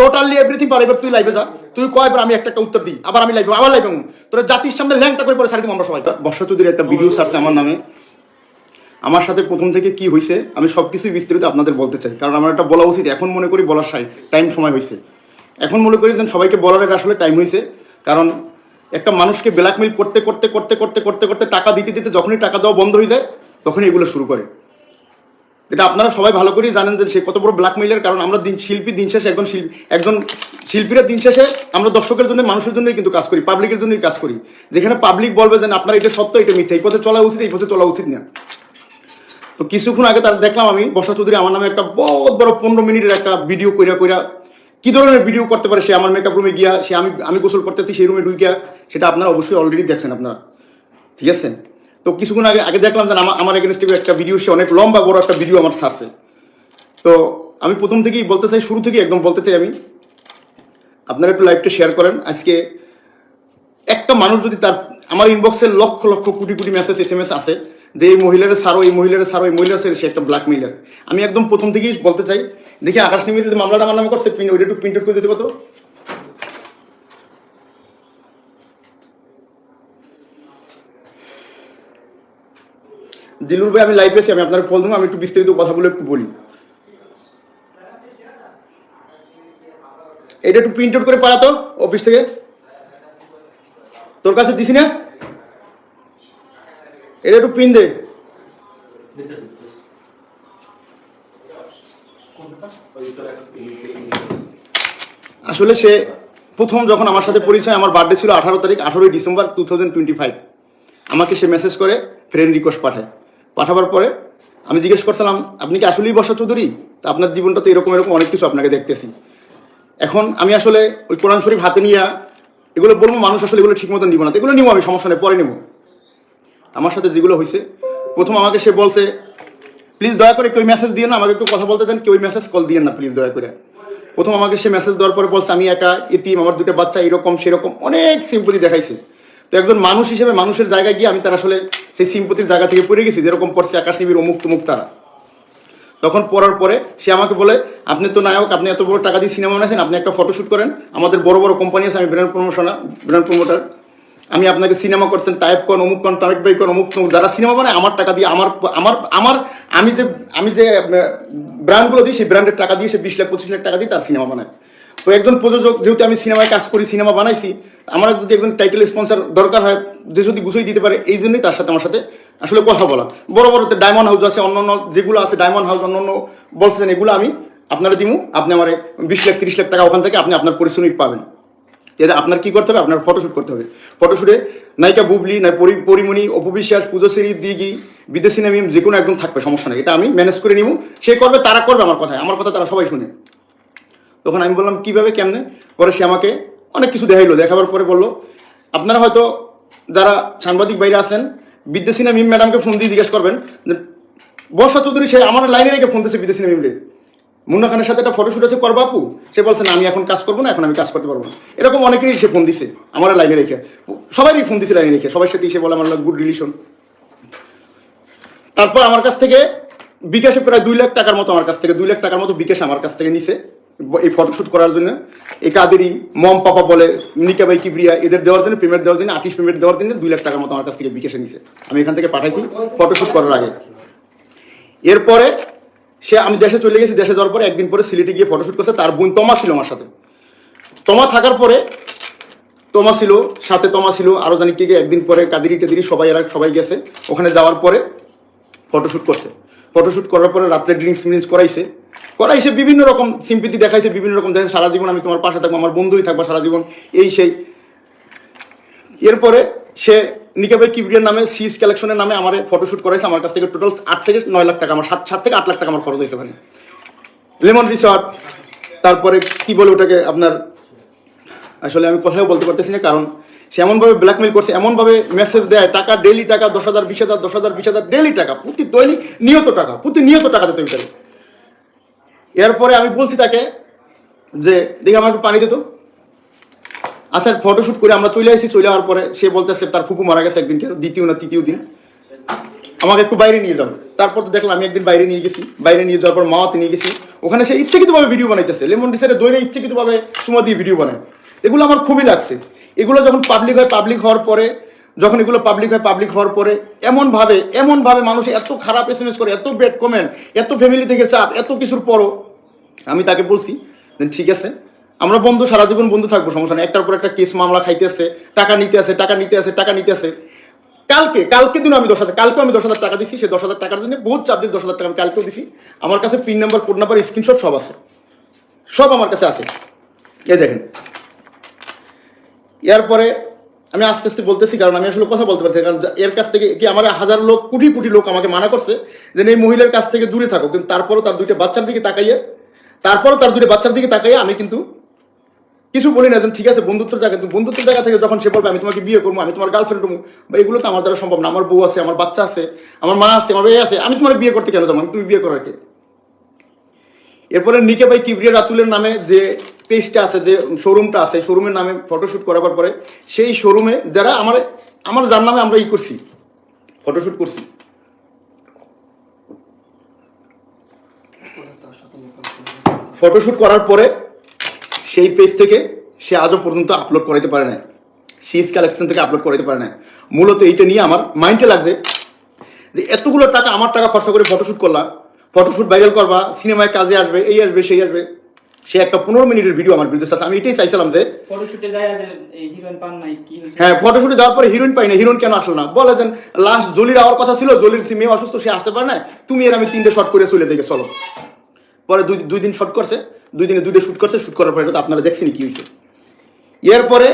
Totally everything পার এবার তুই লাইভে যা। তুই কয় এবার আমি একটা একটা উত্তর দিই। আবার আমি লাইভে আবার লাইভে তোর জাতির সামনে ল্যাংটা করে পরে সারি দিব আমরা সবাই। বর্ষা চৌধুরীর একটা ভিডিও ছাড়ছে আমার নামে। আমার সাথে প্রথম থেকে কি হয়েছে আমি সব কিছুই বিস্তারিত আপনাদের বলতে চাই। কারণ আমার একটা বলা উচিত এখন মনে করি বলার সাই টাইম সময় হয়েছে এখন মনে করি যেন সবাইকে বলার একটা আসলে টাইম হয়েছে কারণ একটা মানুষকে ব্ল্যাকমেল করতে করতে করতে করতে করতে করতে টাকা দিতে দিতে যখনই টাকা দেওয়া বন্ধ হয়ে যায় তখনই এগুলো শুরু করে। এটা আপনারা সবাই ভালো করেই জানেন যে সে কত বড় ব্ল্যাকমেইলের কারণ আমরা দিন শিল্পী, দিন শেষে একজন শিল্পী একজন শিল্পীরা দিন শেষে আমরা দর্শকের জন্য, মানুষের জন্যই কিন্তু কাজ করি পাবলিকের জন্যই কাজ করি। যেখানে পাবলিক বলবে যে আপনার এটা সত্য, এটা মিথ্যা, এই পথে চলা উচিত, এই পথে চলা উচিত না। তো কিছুক্ষণ আগে তার দেখলাম আমি, বর্ষা চৌধুরী আমার নামে একটা বহুত বড় পনেরো মিনিটের একটা ভিডিও কইরা কইরা কি ধরনের ভিডিও করতে পারে সে আমার মেকআপ রুমে গিয়া, সে আমি আমি গোসল করতেছি, সেই রুমে ঢুকিয়া সেটা আপনারা অবশ্যই অলরেডি দেখছেন আপনারা। ঠিক আছে? তো কিছুক্ষণ আগে আগে দেখলাম যে আমার আমার এগেনস্টে একটা ভিডিও সে অনেক লম্বা, বড় একটা ভিডিও আমার ছাড়ছে তো আমি প্রথম থেকেই বলতে চাই, শুরু থেকেই একদম বলতে চাই আমি। আপনারা একটু লাইভটা শেয়ার করেন। আজকে একটা মানুষ যদি তার আমার ইনবক্সে lakh lakh, crore crore message S M S আছে যে এই মহিলার সারো এই মহিলার সারো এই মহিলার সে একটা ব্ল্যাক মেইলার আমি একদম প্রথম থেকেই বলতে চাই, দেখি আকাশ যদি মামলাটা আমার নামে করছে পিন ওইটা একটু প্রিন্ট আউট করে দিতে কত দিলুর ভাই, আমি লাইভ আছি, আমি আপনার ফল দেবো, আমি একটু বিস্তারিত কথা বলে একটু বলি। এটা একটু প্রিন্ট আউট করে পাঠাতো অফিস থেকে। তোর কাছে দিছি না? এটা একটু পিন দে। আসলে সে প্রথম যখন আমার সাথে পরিচয়, আমার বার্থডে ছিল আঠারো তারিখ, আঠারোই ডিসেম্বর টু থাউজেন্ড ফাইভ আমাকে সে মেসেজ করে ফ্রেন্ড রিকোয়েস্ট পাঠায়। পাঠাবার পরে আমি জিজ্ঞেস করছিলাম, আপনি কি আসলেই বর্ষা চৌধুরী? তা আপনার জীবনটা তো এরকম এরকম অনেক কিছু আপনাকে দেখতেছি। এখন আমি আসলে ওই কোরআন শরীফ হাতে নিয়ে এগুলো বলব, মানুষ আসলে এগুলো ঠিক মতো নিব না। এগুলো নিবো আমি, সমস্যা নেই, পরে নেব। আমার সাথে যেগুলো হয়েছে প্রথম আমাকে সে বলছে, প্লিজ দয়া করে কেউ মেসেজ দিয়ে না, আমাকে একটু কথা বলতে দেন, কেউ মেসেজ কল দিয়ে না, প্লিজ দয়া করে। প্রথম আমাকে সে মেসেজ দেওয়ার পরে বলছে, আমি একা ইতিম আমার দুটো বাচ্চা এরকম, সেরকম অনেক সিম্পলি দেখাইছে। তো একজন মানুষ হিসেবে মানুষের জায়গায় গিয়ে আমি তার আসলে সেই সিম্পতির জায়গা থেকে পড়ে গেছি, যেরকম পড়ছে আকাশ নিবির অমুক তুমুক তারা। তখন পড়ার পরে সে আমাকে বলে, আপনি তো নায়ক, আপনি এত বড় টাকা দিয়ে সিনেমা বানাইছেন, আপনি একটা ফটোশ্যুট করেন। আমাদের বড় বড় কোম্পানি আছে, আমি ব্র্যান্ড প্রমোশন ব্র্যান্ড প্রমোটার আমি আপনাকে সিনেমা করছেন টাইপ করেন, অমুক করেন, তারেক ভাই করেন, অমুক যারা সিনেমা বানায়, আমার টাকা দিয়ে, আমার আমার আমার, আমি যে আমি যে ব্র্যান্ডগুলো দিই, সেই ব্র্যান্ডের টাকা দিয়ে সে বিশ লাখ, পঁচিশ লাখ টাকা দিয়ে তার সিনেমা বানায়। তো একজন প্রযোজক, যেহেতু আমি সিনেমায় কাজ করি, সিনেমা বানাইছি, আমার যদি একজন টাইটেল স্পন্সর দরকার হয়, যে যদি গুছিয়ে দিতে পারে, এই জন্যই তার সাথে আমার সাথে আসলে কথা বলা। বড় বড় ডায়মন্ড হাউস আছে অন্য অন্য যেগুলো আছে ডায়মন্ড হাউস অন্য অন্য বলছেন এগুলো আমি আপনারা দিমু। আপনি আমার বিশ লাখ, তিরিশ লাখ টাকা ওখান থেকে আপনি আপনার পরিশ্রমিক পাবেন। এতে আপনার কী করতে হবে? আপনার ফটোশ্যুট করতে হবে। ফটোশ্যুটে নায়িকা বুবলি, না পরি, পরিমণি, অপবিশ্বাস পূজশ্রী দিঘি, বিদেশি নামিম যে কোনো একজন থাকবে, সমস্যা নেই। এটা আমি ম্যানেজ করে নিব সে করবে, তারা করবে আমার কথায়। আমার কথা তারা সবাই শুনে। তখন আমি বললাম, কীভাবে, কেমনে? পরে সে আমাকে অনেক কিছু দেখাইলো। দেখাবার পরে বলল, আপনারা হয়তো যারা সাংবাদিক বাইরে আছেন বিদ্যাসী মিম ম্যাডামকে ফোন দিয়ে জিজ্ঞেস করবেন যে, বর্ষা চৌধুরী, সে আমার লাইনে রেখে ফোন দিয়েছে বিদ্যাসী মিমরে মুন্না খানের সাথে একটা ফটোশ্যুট আছে করব আপু সে বলছে, না, আমি এখন কাজ করব না, এখন আমি কাজ করতে পারব না। এরকম অনেকেরই সে ফোন দিছে, আমার লাইনে রেখে। সবারই ফোন দিছে লাইনে রেখে। সবার সাথে সে বলে, আমার গুড রিলেশন। তারপর আমার কাছ থেকে বিকাশে প্রায় দুই লাখ টাকার মতো আমার কাছ থেকে, দুই লাখ টাকার মতো বিকাশ আমার কাছ থেকে নিছে। এই ফটোশ্যুট করার জন্য। এই কাদেরই মম পাপা বলে নিকা বাই কিবরিয়া, এদের দেওয়ার জন্য পেমেন্ট দেওয়ার জন্য আর্টিস্ট পেমেন্ট দেওয়ার জন্য দুই লাখ টাকার মতো আমার কাছ থেকে বিকেশে নিছে। আমি এখান থেকে পাঠাইছি ফটোশ্যুট করার আগে। এরপরে সে, আমি দেশে চলে গেছি, দেশে যাওয়ার পরে একদিন পরে সিলেটে গিয়ে ফটোশ্যুট করছে, তার বোন তমা ছিল আমার সাথে। তমা থাকার পরে তমা ছিল, সাথে তমা ছিল আরও জানি কি একদিন পরে কাদিরি টাদিরি সবাই এরা, সবাই গেছে। ওখানে যাওয়ার পরে ফটোশ্যুট করছে। ফটোশ্যুট করার পরে রাত্রে ড্রিঙ্কস মিনিংস করাইছে। করাইছে বিভিন্ন রকম সিম্পিতি দেখাইছে, বিভিন্ন রকম দেখাইছে, সারা জীবন আমি তোমার পাশে থাকব, আমার বন্ধুই থাকব সারা জীবন, এই সেই। এরপরে সে নিকাবে কিবরিয়ার নামে সিস কালেকশনের নামে আমার ফটোশ্যুট করাইছে, আমার কাছ থেকে টোটাল আট থেকে নয় লাখ টাকা, আমার সাত সাত থেকে আট লাখ টাকা আমার খরচ হয়েছে লেমন রিসর্ট তারপরে কি বলে ওটাকে আপনার, আসলে আমি কথাও বলতে পারতেছি না, কারণ সে এমনভাবে ব্ল্যাকমেল করছে, এমনভাবে মেসেজ দেয়, টাকা ডেলি টাকা, দশ হাজার, বিশ হাজার, দশ হাজার, বিশ হাজার ডেলি টাকা, প্রতি দৈনিক নিয়ত টাকা প্রতি নিয়ত টাকা দিতে এরপরে আমি বলছি তাকে যে, দেখি আমার একটু পানি দিত আচ্ছা ফটোশ্যুট করে আমরা চলে আসি। চলে যাওয়ার পরে সে বলতেছে, তার ফুপু মারা গেছে একদিন, কেন? দ্বিতীয় না তৃতীয় দিন। আমাকে একটু বাইরে নিয়ে যাও। তারপর তো দেখলাম আমি একদিন বাইরে নিয়ে গেছি। বাইরে নিয়ে যাওয়ার পর মাওয়াতে নিয়ে গেছি। ওখানে সে ইচ্ছাকৃতভাবে ভিডিও বানাইতেছে। লেমন ডিসারে দৈরে ইচ্ছাকৃতভাবে চুমা দিয়ে ভিডিও বানায়। এগুলো আমার খুবই লাগছে। এগুলো যখন পাবলিক হয় পাবলিক হওয়ার পরে যখন এগুলো পাবলিক হয় পাবলিক হওয়ার পরে এমনভাবে এমনভাবে মানুষ এত খারাপ এস করে, এত বেড কমেন্ট এত ফ্যামিলি থেকে চাপ, এত কিছুর পরও আমি তাকে বলছি ঠিক আছে, আমরা বন্ধু, সারা জীবন বন্ধু থাকব, সমস্যা নেই। একটার পর একটা কেস মামলা খাইতেছে, টাকা নিতে আসে টাকা নিতে আসে টাকা নিতে আসে কালকে কালকে দিন আমি দশ হাজার কালকে আমি দশ হাজার টাকা দিছি, সে দশ হাজার টাকার জন্য বহুত চাপ দিয়ে দশ হাজার টাকা আমি কালকেও দিছি। আমার কাছে PIN number code number screenshot সব আছে। সব আমার কাছে আছে। এই দেখেন। এরপরে আমি আস্তে আস্তে বলতেছি, কারণ আমি আসলে কথা বলতে পারছি কারণ এর কাছ থেকে কি আমার হাজার লোক, কোটি কোটি লোক আমাকে মানা করছে যে এই মহিলার কাছ থেকে দূরে থাকো। কিন্তু তারপরও তার দুইটা বাচ্চার দিকে তাকাইয়ে, তারপরও তার দুইটা বাচ্চার দিকে তাকাইয়ে আমি কিন্তু কিছু বলি না। ঠিক আছে বন্ধুত্বের জায়গা, কিন্তু বন্ধুত্বের জায়গা থেকে যখন সে বলবে, আমি তোমাকে বিয়ে করব, আমি তোমার গার্লফ্রেন্ড হব, বা এগুলো তো আমার দ্বারা সম্ভব না। আমার বউ আছে, আমার বাচ্চা আছে, আমার মা আছে, আমার ভাই আছে, আমি তোমার বিয়ে করতে কেন যাব? আমি তুমি বিয়ে করার কে? এরপরে নিকে ভাই কিবরিয়া রাতুলের নামে যে পেজটা আছে, যে শোরুমটা আছে শোরুমের নামে ফটোশ্যুট করাবার পরে সেই শোরুমে যারা আমার আমার যার নামে আমরা ই করছি ফটোশ্যুট করছি। ফটোশ্যুট করার পরে সেই পেজ থেকে সে আজও পর্যন্ত আপলোড করাইতে পারে না সিএস কালেকশন থেকে আপলোড করাইতে পারে না মূলত এইটা নিয়ে আমার মাইন্ডে লাগছে যে এতগুলো টাকা, আমার টাকা খরচা করে ফটোশ্যুট করলাম ফটোশ্যুট ভাইরাল করবা সিনেমায় কাজে আসবে, এই আসবে, সেই আসবে। সে একটা পনেরো মিনিটের ভিডিও আমার বিরুদ্ধে আমি এটাই চাইছিলাম যে ফটোশুটে যায় হিরোইন পান নাই কি হয়েছে? হ্যাঁ ফটোশুটে যাওয়ার পরে হিরোইন পাই না হিরোইন কেন আসলো না? বলে যে লাস্ট জলির আওয়ার কথা ছিল জলির মেয়ে অসুস্থ সে আসতে পারে না তুমি এর আমি তিনটে শট করে চলে দেখে চলো। পরে দুই দুই দিন শট করছে দুই দিনে দুইটা শুট করছে শুট করার পরে এটা তো আপনারা দেখছেন কি হয়েছে। এরপরে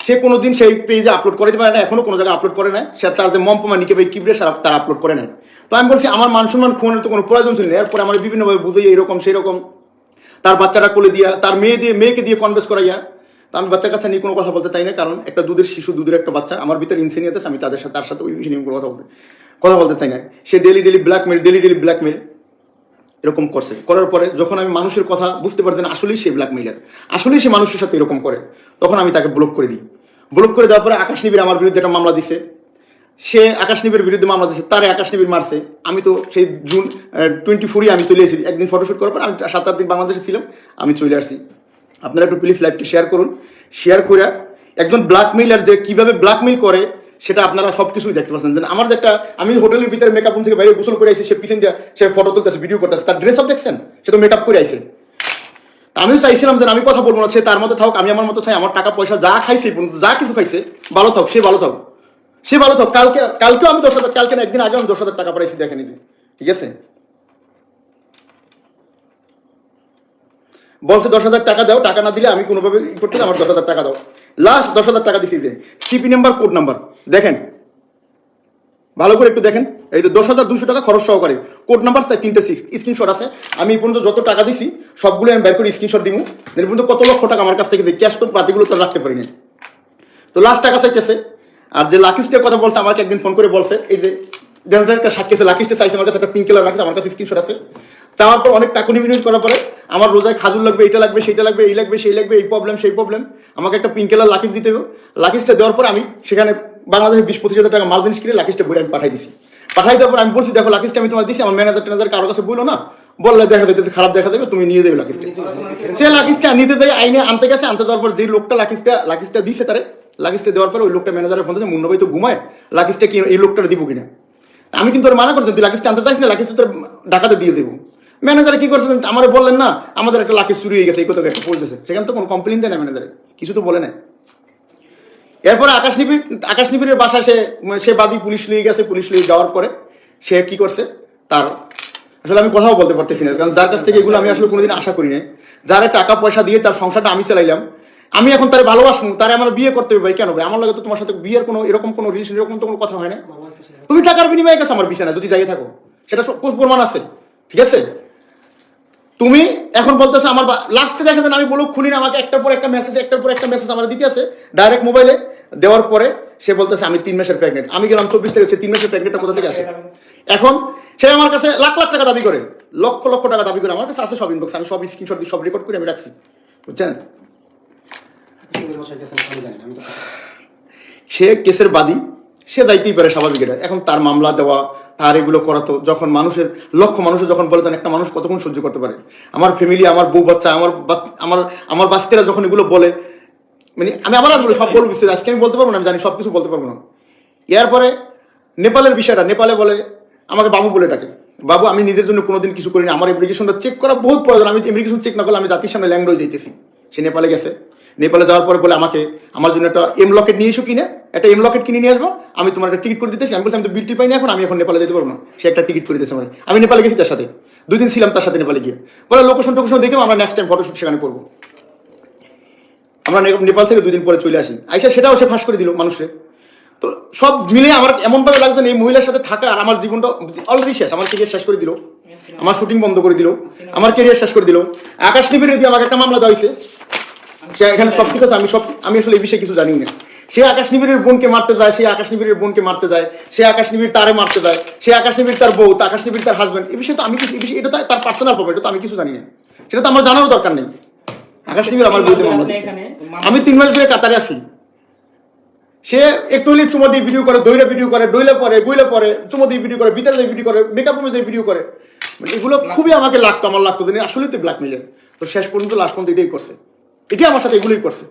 সে কোনো দিন সেই পেজে আপলোড করে দিতে পারে না এখনও কোনো জায়গায় আপলোড করে না সে তার যে মম্পমা নিকে ভাই কিবরে তার আপলোড করে না তো আমি বলছি আমার মান সম্মান খুনের তো কোনো প্রয়োজন ছিল না। এরপরে আমার বিভিন্নভাবে বুঝে এরকম সেই রকম তার বাচ্চাটা কোলে দিয়া, তার মেয়ে দিয়ে, মেয়েকে দিয়ে কনভেস করাইয়া, তো আমি বাচ্চার কাছে নিয়ে কোনো কথা বলতে চাই না, কারণ একটা দুধের শিশু, দুধের একটা বাচ্চা, আমার ভিতরে ইনসেনিয়াত আছে, আমি তাদের সাথে, তার সাথে ওই বিষয় নিয়ে কথা বলতে কথা বলতে চাই না। সে daily daily blackmail daily daily blackmail এরকম করছে। করার পরে যখন আমি মানুষের কথা বুঝতে পারছি না, আসলেই সে ব্ল্যাকমেইলার আসলেই সে মানুষের সাথে এরকম করে। তখন আমি তাকে ব্লক করে দিই। ব্লক করে দেওয়ার পরে আকাশ নিবির আমার বিরুদ্ধে একটা মামলা দিছে। সে আকাশ নিবির বিরুদ্ধে মামলা দিচ্ছে তারে আকাশ নিবির মারছে। আমি তো সেই জুন টোয়েন্টি ফোরই আমি চলে এসেছি। একদিন ফটোশ্যুট করার পর আমি সাত আট দিন বাংলাদেশে ছিলাম, আমি চলে আসছি। আপনারা একটু প্লিজ লাইভটি শেয়ার করুন। শেয়ার করে একজন ব্ল্যাকমেইলার যে কীভাবে ব্ল্যাকমেইল করে, সেটা আপনারা সব কিছুই দেখতে পাচ্ছেন। যে আমার যে একটা, আমি হোটেলের ভিতরে মেকআপ রুম থেকে বাইরে গোসল করে আইছি, সে পিছন দিয়ে সে ফটো তুলতেছে ভিডিও করতেছে, তার ড্রেস দেখছেন? সে তো মেকআপ করে আইছে। আমিও চাইছিলাম যে আমি কথা বলব না, সে তার মতো থাক আমি আমার মতো চাই, আমার টাকা পয়সা যা খাইছে, যা কিছু খাইছে, ভালো থাক সে ভালো থাক সে ভালো থাক কালকে কালকেও আমি দশ হাজার কালকে না, একদিন আগে আমি দশ হাজার টাকা পাইছি দেখে নিতে ঠিক আছে? বলছে, দশ হাজার টাকা দাও, টাকা না দিলে আমি কোনোভাবে ই করতে আমার দশ হাজার টাকা দাও। লাস্ট দশ হাজার টাকা দিছি যে। সিপি নাম্বার কোড নাম্বার দেখেন? ভালো করে একটু দেখেন। এই যে দশ হাজার দুশো টাকা খরচ সহকারে। কোড নাম্বার তাই তিনটে সিক্স স্ক্রিনশট আছে। আমি এই পর্যন্ত যত টাকা দিছি সবগুলো আমি বের করে স্ক্রিনশট দিব এর পর্যন্ত কত লক্ষ টাকা আমার কাছ থেকে ক্যাশ তো প্রাতিগুলো তো রাখতে পারি না তো লাস্ট টাকা চাইতেছে। আর যে লাকিস্টের কথা বলছে, আমাকে একদিন ফোন করে বলছে, এই যে একটা সাক্ষী আছে লাকিস্টে চাইছে, আমার কাছে একটা পিঙ্ক কালার রাখছে আমার কাছে স্ক্রিনশট আছে। তার পর অনেক টাকা নিবিনিয়োগ করার পরে আমার রোজায় খাজুর লাগবে, এটা লাগবে, সেটা লাগবে, এই লাগবে, সেই লাগবে, এই প্রবলেম সেই প্রবলেম আমাকে একটা পিঙ্ক কালার লাকিস দিতে হবে লাকিসটা দেওয়ার পর আমি সেখানে বাংলাদেশে বিশ পঁচিশ হাজার টাকা মাল জিনিস কিনে লাকিসটা বলে আমি পাঠাই দিছি। পাঠাই দেওয়ার পর আমি বলছি, দেখো লাকিসটা আমি তোমার দিছি, আমার ম্যানেজার ট্যানেজার কারোর কাছে বলল না, বললে দেখা যাচ্ছে খারাপ দেখা দেবে তুমি নিয়ে যাবে লাকিসটা সে লাকিসটা নিতে দেয় আইনে আনতে গেছে, আনতে যাওয়ার পর যে লোকটা লাকিসটা লাকিসটা দিছে তারে লাকিসটা দেওয়ার পরে ওই লোকটা ম্যানেজারের ফোন দিয়েছে মুন্না ভাই তো ঘুমায়, লাকিসটা কি এই লোকটা দিব কিনা? আমি কিন্তু মানা করছি, তুই লাকিসটা আনতে চাইস না লাকিস তোর ডাকাতে দিয়ে দেবো। ম্যানেজার কি করছে আমার বললেন না, আমাদের একটা লাকিস চুরি হয়ে গেছে, এই কথা একটা পড়তেছে সেখানে তো কোনো কমপ্লেন দেয় না ম্যানেজারে, কিছু তো বলে না এরপরে আকাশনিবির আকাশনিবিরের বাসা সে সে বাদী পুলিশ নিয়ে গেছে, পুলিশ নিয়ে যাওয়ার পরে সে কি করছে? তার, আসলে আমি কথাও বলতে পারতেছি না, কারণ যার কাছ থেকে এগুলো আমি আসলে কোনোদিন আশা করি না যারা টাকা পয়সা দিয়ে তার সংসারটা আমি চালাইলাম আমি এখন তারে ভালোবাসবো তারে আমার বিয়ে করতে হবে ভাই কেন ভাই? আমার লাগে তো তোমার সাথে বিয়ের কোনো এরকম কোনো রিলেশন এরকম তো কোনো কথা হয় না তুমি টাকার বিনিময়ে গেছো আমার বিছানা যদি যাই থাকো। সেটা প্রমাণ আছে ঠিক আছে? তুমি এখন বলতেছো আমার লাস্টে দেখা যান আমি বলো খুলি না আমাকে একটার পর একটা মেসেজ একটার পর একটা মেসেজ আমার দিতে আছে। ডাইরেক্ট মোবাইলে দেওয়ার পরে সে বলতেছে আমি তিন মাসের প্রেগনেন্ট আমি গেলাম চব্বিশ থেকে তিন মাসের প্রেগনেন্টটা কোথা থেকে আসে? এখন সে আমার কাছে লাখ লাখ টাকা দাবি করে লক্ষ লক্ষ টাকা দাবি করে আমার কাছে আছে সব ইনবক্স আমি সব স্ক্রিনশট দিয়ে সব রেকর্ড করে আমি রাখছি বুঝছেন? সে কেসের বাদী, সে দায়িত্বই পারে স্বাভাবিক এখন তার মামলা দেওয়া, তার এগুলো করা তো যখন মানুষের, লক্ষ মানুষের যখন বলে তখন একটা মানুষ কতক্ষণ সহ্য করতে পারে? আমার ফ্যামিলি আমার বউ বাচ্চা, আমার আমার আমার বাচ্চারা যখন এগুলো বলে মানে আমি আবার আর বলি, সব বলব বিস্তারিত। আজকে আমি বলতে পারব না, আমি জানি সব কিছু বলতে পারব না। এরপরে নেপালের বিষয়টা, নেপালে বলে, আমাকে বাবু বলে ডাকে। বাবু, আমি নিজের জন্য কোনোদিন কিছু করিনি, আমার এপ্লিকেশনটা চেক করা বহুত প্রয়োজন। আমি এপ্লিকেশন চেক না করলে আমি জাতির সামনে ল্যাংডো যেতেছি সে নেপালে গেছে। নেপালে যাওয়ার পরে বলে আমাকে আমার জন্য একটা এম লকেট নিয়ে এসো কিনে একটা এম লকেট কিনে নিয়ে আসব। আমি তোমার একটা টিকিট করে দিতেছি। আমি বলছি আমি তো বিলটি পাইনি এখন আমি এখন নেপালে যেতে পারব না। সে একটা টিকিট করে দিতেছে আমার আমি নেপালে গেছি তার সাথে। দুই দিন ছিলাম তার সাথে নেপালে গিয়ে। বলে লোকেশন টোকেশন দেখে আমরা নেক্সট টাইম ফটোশুট সেখানে করব আমরা নেপাল থেকে দুদিন পরে চলে আসি। আইসা সেটাও সে ফাঁস করে দিল মানুষের তো সব মিলে আমার এমনভাবে লাগছে না এই মহিলার সাথে থাকা আর আমার জীবনটা অলরেডি শেষ। আমার কেরিয়ার শেষ করে দিল। আমার শুটিং বন্ধ করে দিল। আমার কেরিয়ার শেষ করে দিল। আকাশ নিবিড় দিয়ে আমাকে একটা মামলা দেওয়া হয়েছে সে এখানে সব কিছু আছে, আমি সব, আমি আসলে এই বিষয়ে কিছু জানি না। সে আকাশ নিবিড়ের বোনকে মারতে যায়, সে আকাশ নিবিড়ের বোনকে মারতে যায়, সে আকাশ নিবিড় তারে মারতে যায়, সে আকাশ নিবিড় তার বউ আকাশ নিবিড় তার হাজবেন্ড এই বিষয়ে তো আমি কিছু এই বিষয়ে এটা তার পার্সোনাল প্রবলেম এটা তো আমি কিছু জানি না। সেটা তো আমার জানারও দরকার নেই। আকাশ নিবিড় আমার বিরুদ্ধে মামলা দিয়েছে। আমি তিন মাস ধরে কাতারে আছি। সে একটু হলে চুমা দিয়ে ভিডিও করে দইলে ভিডিও করে, ডইলে পরে গুইলে পরে, চুমা দিয়ে ভিডিও করে ভিতরে দিয়ে ভিডিও করে মেকআপ রুমে দিয়ে ভিডিও করে। মানে এগুলো খুবই আমাকে লাগতো, আমার লাগতো যে আসলে তো ব্ল্যাকমেলের তো শেষ পর্যন্ত লাস্ট পর্যন্ত এটাই করছে। এটাই আমার সাথে এগুলোই করছে।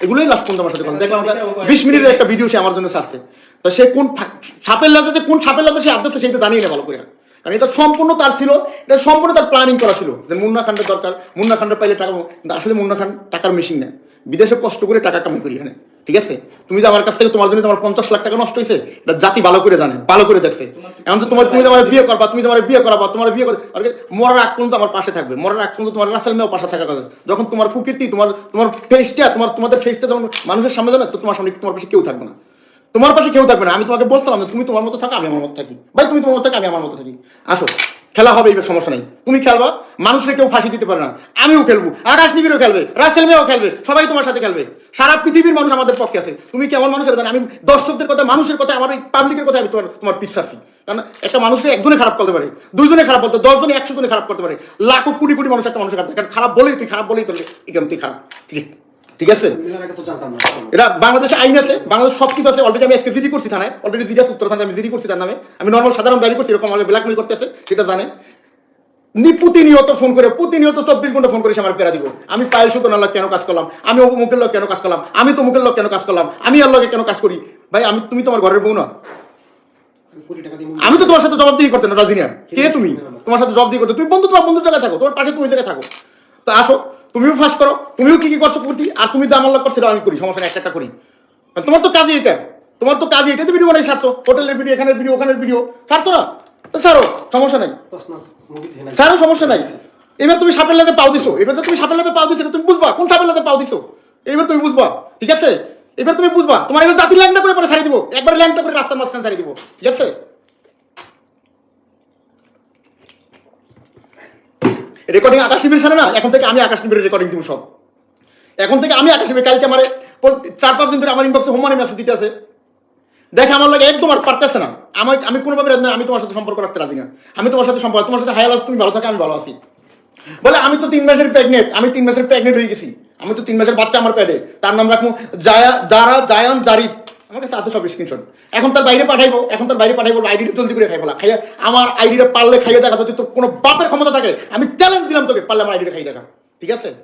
এগুলোই লাস্ট পর্যন্ত আমার সাথে করছে। দেখলাম আমরা বিশ মিনিটের একটা ভিডিও সে আমার জন্য ছাড়ছে। তো সে কোন সাপের লাজে যে কোন সাপের লাজে সে আদর্শে সেটা জানিয়ে না ভালো করে। কারণ এটা সম্পূর্ণ তার ছিল এটা সম্পূর্ণ তার প্ল্যানিং করা ছিল যে মুন্না খানটা দরকার মুন্না খানটা পাইলে টাকা কিন্তু আসলে মুন্না খান টাকার মেশিন না। বিদেশে কষ্ট করে টাকা কামাই করি এখানে। ঠিক আছে? তুমি যে আমার কাছ থেকে তোমার জন্য তোমার পঞ্চাশ লাখ টাকা নষ্ট হয়েছে, এটা জাতি ভালো করে জানে, ভালো করে দেখছে। এখন তো তোমার তুমি আমার বিয়ে করবা, তুমি আমার বিয়ে করাবা, তোমার বিয়ে করে মরার আগ পর্যন্ত আমার পাশে থাকবে, মরার আগ পর্যন্ত তোমার রাসেল মেয়েও পাশে থাকার কথা। যখন তোমার কুকীর্তি তোমার তোমার ফেসটা তোমার তোমাদের ফেসটা যখন মানুষের সামনে যাবে তো তোমার সামনে তোমার পাশে কেউ থাকবে না। তোমার পাশে কেউ থাকবে না। আমি তোমাকে বলছিলাম যে তুমি তোমার মতো থাকো, আমি আমার মতো থাকি। ভাই, তুমি তোমার মতো থাকো, আমি আমার মতো থাকি। আসো। খেলা হবে, এবার সমস্যা নেই। তুমি খেলবা, মানুষের কেউ ফাঁসি দিতে পারে না। আমিও খেলব, আকাশ নিবিরও খেলবে, রাসেল মেয়েও খেলবে, সবাই তোমার সাথে খেলবে। সারা পৃথিবীর মানুষ আমাদের পক্ষে আছে। তুমি কেমন মানুষের জানো আমি দর্শকদের কথা, মানুষের কথা, আমার পাবলিকের কথা আমি তোমার তোমার পিছাচ্ছি কারণ একটা মানুষের একজনে খারাপ করতে পারে দুজনে খারাপ করতে, দশজনে, একশো জনে খারাপ করতে পারে, লাখো, কোটি কোটি মানুষ একটা মানুষের খারাপ কারণ খারাপ বলেই তুই, খারাপ বলেই তোর এখান তুই খারাপ। ঠিক ঠিক আছে? না এটা বাংলাদেশে আইন আছে, বাংলাদেশ সব কিছু আছে। অলরেডি আমি আজকে জিডি করছি থানায়। অলরেডি জিডি আছে উত্তর থানায় আমি জিডি করছি তার নামে। আমি নর্মাল সাধারণ ডায়েরি করছি, এরকম আমাকে ব্ল্যাকমেল করতেছে, সেটা জানে। নি প্রতিনিয়ত ফোন করে, প্রতিনিয়ত চব্বিশ ঘণ্টা ফোন করে আমার পেরা দিব। আমি পায়েল সুতন আল্লাহ কেন কাজ করলাম? আমি অমুকের লোক কেন কাজ করলাম? আমি তো মুখের লোক কেন কাজ করলাম? আমি আল্লাহকে কেন কাজ করি? ভাই, আমি তুমি তো আমার ঘরের বউ না। আমি তো তোমার সাথে জবাবদিহি করতে না, রাজিনিয়া। কে তুমি? তোমার সাথে জবাবদিহি করতে। তুমি বন্ধু তোমার বন্ধুর জায়গায় থাকো, তোমার পাশে তুমি জায়গায় থাকো। তো আসো। তুমিও ফাঁস করো, তুমিও কি কি করছ করতে? আর তুমি যে আমার লোক করছ আমি করি, সমস্যা একটা একটা করি। তোমার তো কাজই এটা। তোমার তো কাজই এটা যে ভিডিও বানাই, ছাড়ছো। হোটেলের ভিডিও এখানের ভিডিও ওখানের ভিডিও ছাড়ছো না? তো ছাড়ো, সমস্যা নাই। ছাড়ো, সমস্যা নাই। এবার তুমি সাপের লাজে পাও দিছো। এবার তো তুমি সাপের লাজে পাও দিছো তুমি বুঝবা। কোন সাপের লাজে পাও দিছো? এবার তুমি বুঝবা, ঠিক আছে? এবার তুমি বুঝবা। তোমার এবার জাতির ল্যাংটা করে পরে ছাড়ি দিব। একবার ল্যাংটা করে রাস্তার মাঝখানে ছাড়ি দিব। ঠিক আছে? রেকর্ডিং আকাশ নিবিড় ছাড়ে না? এখন থেকে আমি আকাশ নিবিড়ের রেকর্ডিং দিব সব। এখন থেকে আমি আকাশ নিবিড় কালকে আমার চার পাঁচ দিন ধরে আমার ইনবক্সে হোমানি মেসেজ দিতে আছে। দেখে আমার লাগে একদম আর পারতেছে না। আমি আমি কোনোভাবে আমি তোমার সাথে সম্পর্ক রাখতে রাজি না। আমি তোমার সাথে সম্পর্ক তোমার সাথে হায়াল তুমি ভালো থাকো, আমি ভালো আছি। বলে, আমি তো তিন মাসের প্রেগনেন্ট আমি তিন মাসের প্রেগনেন্ট হয়ে গেছি। আমি তো তিন মাসের বাচ্চা আমার প্যাডে তার নাম রাখব জায়া যারা জায়ান জারিফ। আমার কাছে আছে সব স্ক্রিনশট এখন তার বাইরে পাঠাইবো এখন তার বাইরে পাঠাইবো আইডিটা জলদি করে খাইবো খাইয়া আমার আইডিটা পারলে খাইয়ে দেখা যদি তোর কোনো বাপের ক্ষমতা থাকে। আমি চ্যালেঞ্জ দিলাম তোকে পারলে আমার আইডিটা খাইয়ে দেখা। ঠিক আছে?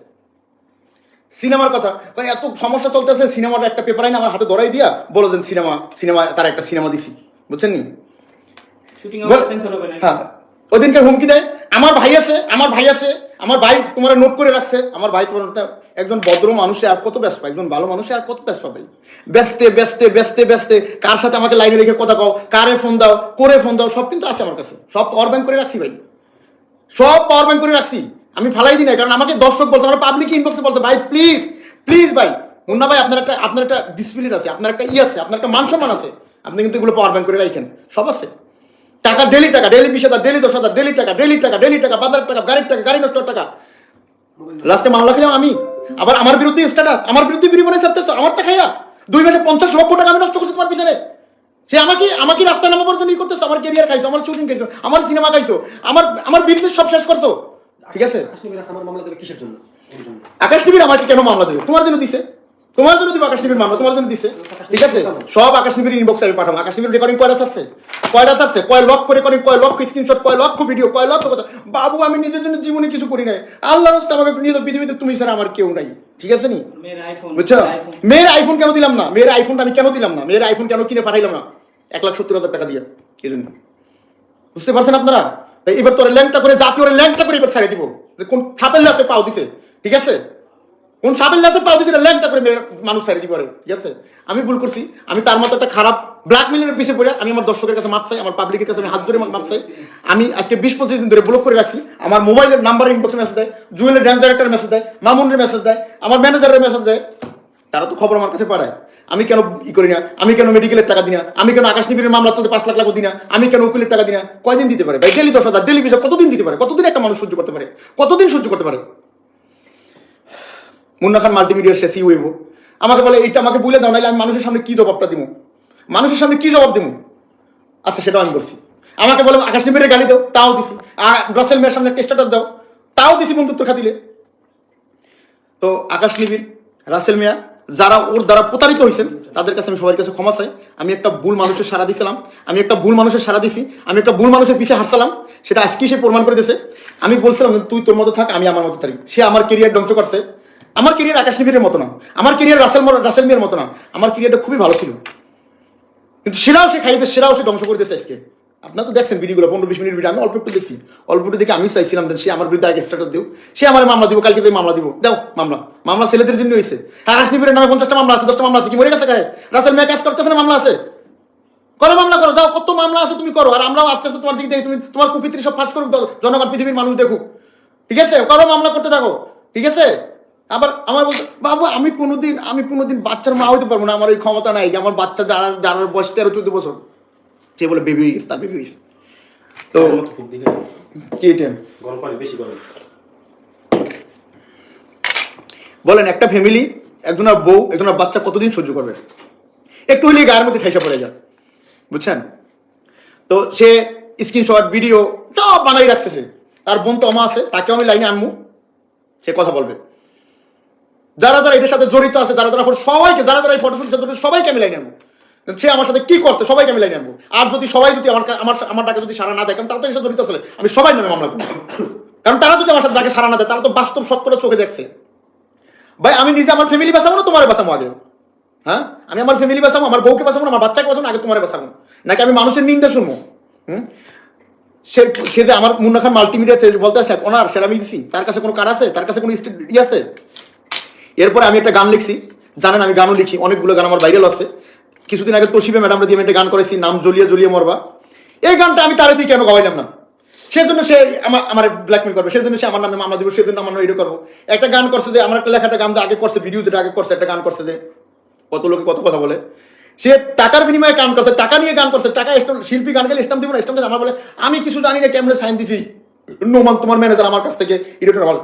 সিনেমার কথা। এত সমস্যা চলতেছে সিনেমাটা একটা পেপার আইন আমার হাতে ধরাই দিয়া বলো যে সিনেমা সিনেমা তার একটা সিনেমা দিছি। বুঝছেন নি? শুটিং বল- সেন্সর হবে না হ্যাঁ। ওদিনকে হুমকি দেয়। আমার ভাই আছে আমার ভাই আছে। আমার ভাই তোমার নোট করে রাখছে, আমার ভাই তোমার একজন ভদ্র মানুষে আর কত ব্যস্ত, একজন ভালো মানুষে আর কত ব্যস্ত পাবে ব্যস্তে ব্যস্তে ব্যস্তে ব্যস্তে, কার সাথে আমাকে লাইনে রেখে কথা কও, কারে ফোন দাও, করে ফোন দাও, সব কিন্তু আছে আমার কাছে, সব পাওয়ার ব্যাংক করে রাখছি ভাই। সব পাওয়ার ব্যাংক করে রাখছি, আমি ফালাই দিই না কারণ আমাকে দর্শক বলছে, আমার পাবলিক ইনবক্সে বলছে, ভাই প্লিজ প্লিজ ভাই, মুন্না ভাই, আপনার একটা আপনার একটা ডিসপ্লিন আছে, আপনার একটা ই আছে, আপনার একটা মান সম্মান আছে, আপনি কিন্তু এগুলো পাওয়ার ব্যাংক করে রাখেন, সব আছে। টাকা ডেলি টাকা ডেলি বিশ হাজার ডেলি দশ হাজার ডেলি টাকা ডেলি টাকা ডেলি টাকা বাজারের টাকা গাড়ির টাকা গাড়ি নষ্ট টাকা। লাস্টে মামলা খেলাম আমি। আবার আমার বিরুদ্ধে স্ট্যাটাস আমার বিরুদ্ধে বিড়ি বানাই ছাড়তেছ আমার টাকাইয়া দুই মাসে পঞ্চাশ লক্ষ টাকা আমি নষ্ট করছি তোমার পিছনে। সে আমাকে আমাকে রাস্তায় নামা পর্যন্ত ই করতেছো আমার কেরিয়ার খাইছো আমার শুটিং খাইছো আমার সিনেমা খাইছো আমার আমার বিজনেস সব শেষ করছ। ঠিক আছে? আকাশ নিবিরাজ আমার মামলা দেবে কিসের জন্য? আকাশ টিভির আমাকে কেন মামলা দেবে? তোমার জন্য দিছে। তোমার জন্য দিব আকাশ নিবির মামলা তোমার জন্য দিছে। ঠিক আছে? সব আকাশ নিবির ইনবক্সে আমি পাঠাবো। আকাশ নিবির রেকর্ডিং আছে? আছে? কয় লক্ষ রেকর্ডিং কয় লক্ষ স্ক্রিনশট কয় লক্ষ ভিডিও কয় লক্ষ কথা। বাবু আমি নিজের জন্য জীবনে কিছু করি নাই। আমাকে নিয়ে তো পৃথিবীতে তুমি ছাড়া আমার কেউ নাই। ঠিক আছে নি? মেয়ের আইফোন বুঝছ? মেয়ের আইফোন কেন দিলাম না? মেয়ের আইফোনটা আমি কেন দিলাম না? মেয়ের আইফোন কেন কিনে পাঠাইলাম না? এক লাখ সত্তর হাজার টাকা দিয়ে। এই জন্য বুঝতে পারছেন আপনারা? এবার তোর ল্যাংটা করে জাতীয় ল্যাংটা করে এবার ছেড়ে দিব। কোন সাপের লাসে পাও দিছে। ঠিক আছে? কোন সাপের লাসে পাও দিছে ল্যাংটা করে মানুষ ছেড়ে দিব ঠিক আছে? আমি ভুল করছি, আমি তার মতো একটা খারাপ ব্ল্যাকমেলের পিছিয়ে পড়ে, আমি আমার দর্শকের কাছে মাপ চাই, আমার পাবলিকের কাছে আমি হাত ধরে মাপ চাই। আমি আজকে বিশ পঁচিশ দিন ধরে ব্লক করে রাখছি, আমার মোবাইলের নাম্বার ইনবক্সে মেসেজ দেয় জুয়েলের ড্যান্স ডাইরেক্টর মেসেজ দেয়, মামুনের মেসেজ দেয়, আমার ম্যানেজারের মেসেজ দেয়। তারা তো খবর আমার কাছে পাঠায়। আমি কেন ই করি না? আমি কেন মেডিকেলের টাকা দিই না? আমি কেন আকাশ নিবিড়ের মামলা তুলতে পাঁচ লাখ লাখ দিই না? আমি কেন উকিলের টাকা দিই না? কয়দিন দিতে পারে ভাই? ডেলি দশ হাজার ডেলি বিষয় কতদিন দিতে পারে? কতদিন একটা মানুষ সহ্য করতে পারে? কতদিন সহ্য করতে পারে? মুন্না খান মাল্টিমিডিয়ার সে সিওএব আমাকে বলে, এইটা আমাকে বলে দাও নাহলে আমি মানুষের সামনে কি জবাবটা দিব মানুষের সামনে কি জবাব দিব আচ্ছা সেটাও আমি করছি আমাকে বলে, আকাশ নিবিড়ের গালি দাও, তাও দিছি। আর রসেল মেয়ের সামনে একটা দাও, তাও দিছি বন্ধুত্ব খাতিলে। তো আকাশ নিবিড়, রাসেল মিয়া, যারা ওর দ্বারা প্রতারিত হয়েছেন তাদের কাছে আমি সবার কাছে ক্ষমা চাই। আমি একটা ভুল মানুষের সারা দিছিলাম, আমি একটা ভুল মানুষের সারা দিছি, আমি একটা ভুল মানুষের পিছিয়ে হারছিলাম সেটা আজকে সে প্রমাণ করে দিয়েছে আমি বলছিলাম, তুই তোর মতো থাক, আমি আমার মতো থাকি। সে আমার কেরিয়ার ধ্বংস করছে। আমার কেরিয়ার আকাশ নিবিড়ের মতো না। আমার কেরিয়ার রাসেল রাসেল মিয়ার মতো না। আমার কেরিয়ারটা খুবই ভালো ছিল। কিন্তু সেরাও সে খাইতে সেরাও সে ধ্বংস করে দিয়েছে আজকে। আপনারা তো দেখছেন ভিডিওগুলো পনেরো বিশ মিনিট ভিডিও আমি অল্প একটু দেখছি। অল্প একটু দেখে আমি চাইছিলাম সে আমার বিরুদ্ধে আগে স্ট্যাটাস দিও সে আমার মামলা দিব, কালকে মামলা দিব। দাও, মামলা। মামলা ছেলেদের জন্য হয়েছে আকাশ নিবিড়ের নামে পঞ্চাশটা মামলা আছে, দশটা মামলা আছে। কি মরে গেছে গায়ে? রাসেল মেয়ে কাজ করতেছে না, মামলা আছে? করো মামলা, করো। যাও, কত মামলা আছে তুমি করো। আর আমরাও আস্তে আস্তে তোমার দিকে দেখি, তুমি তোমার কুকৃতি সব ফাঁস করুক জনগণ পৃথিবীর মানুষ দেখুক। ঠিক আছে? করো মামলা করতে থাকো। ঠিক আছে? আবার আমার বলতে বাবু আমি কোনোদিন আমি কোনোদিন বাচ্চার মা হইতে পারব না। আমার এই ক্ষমতা নাই যে আমার বাচ্চা যারা যারা বয়স তেরো চোদ্দ বছর। সে বলে বেবি হয়ে গেছে তার বেবি হয়েছে তো কি এটা? গরম পানি বেশি গরম বলেন একটা ফ্যামিলি একজনের বউ একজনের বাচ্চা কতদিন সহ্য করবে? একটু হলেই গায়ের মধ্যে ঠাইসা পড়ে যান বুঝছেন? তো সে স্ক্রিনশট ভিডিও সব বানাই রাখছে সে। তার বোন তো আমা আছে তাকেও আমি লাইনে আনমু। সে কথা বলবে। যারা যারা এটার সাথে জড়িত আছে, যারা যারা সবাইকে, যারা যারা এই ফটোশুট সাথে সবাইকে আমি লাইনে সে আমার সাথে কি করছে, সবাইকে আমি লাইনে আর যদি সবাই যদি আমার আমার আমার ডাকে যদি সারা না দেয়, কারণ তারা তো জড়িত আছে, আমি সবাই নামে মামলা করব। কারণ তারা যদি আমার সাথে ডাকে সারা না দেয়, তারা তো বাস্তব সত্যটা চোখে দেখছে। ভাই, আমি নিজে আমার ফ্যামিলি বাঁচাবো না, তোমার বাঁচাবো আগে? হ্যাঁ? আমি আমার ফ্যামিলি বাঁচাবো, আমার বউকে বাঁচাবো আমার বাচ্চাকে বাঁচাবো আগে তোমার বাঁচাবো। নাকি আমি মানুষের নিন্দা শুনব? সে সে আমার মুন্না খান মাল্টিমিডিয়া বলতে আছে ওনার সেটা আমি দিছি, তার কাছে কোনো কার আছে? তার কাছে কোনো স্টে- ই আছে? এরপরে আমি একটা গান লিখছি। জানেন আমি গানও লিখি, অনেকগুলো গান আমার ভাইরাল আছে। কিছুদিন আগে তোশিবে ম্যাডামরা দিয়ে আমি একটা গান করেছি, নাম জ্বলিয়ে জ্বলিয়ে মরবা। এই গানটা আমি তারে দিয়ে কেন গাওয়াইলাম না? সেজন্য সে আমার আমার ব্ল্যাকমেল করবে, সেজন্য সে আমার নামে মামলা দিব, সেজন্য আমার এটা করব। একটা গান করছে যে, আমার একটা লেখা একটা গান আগে করছে ভিডিও যেটা আগে করছে, একটা গান করছে যে, কত লোকে কত কথা বলে। সে টাকার বিনিময়ে গান করছে, টাকা নিয়ে গান করছে, টাকা শিল্পী গান গেলে ইসলাম দিব না ইসলাম আমার বলে, আমি কিছু জানি না, কেমনে সাইন দিছি নোমান তোমার ম্যানেজার আমার কাছ থেকে এরকম আমার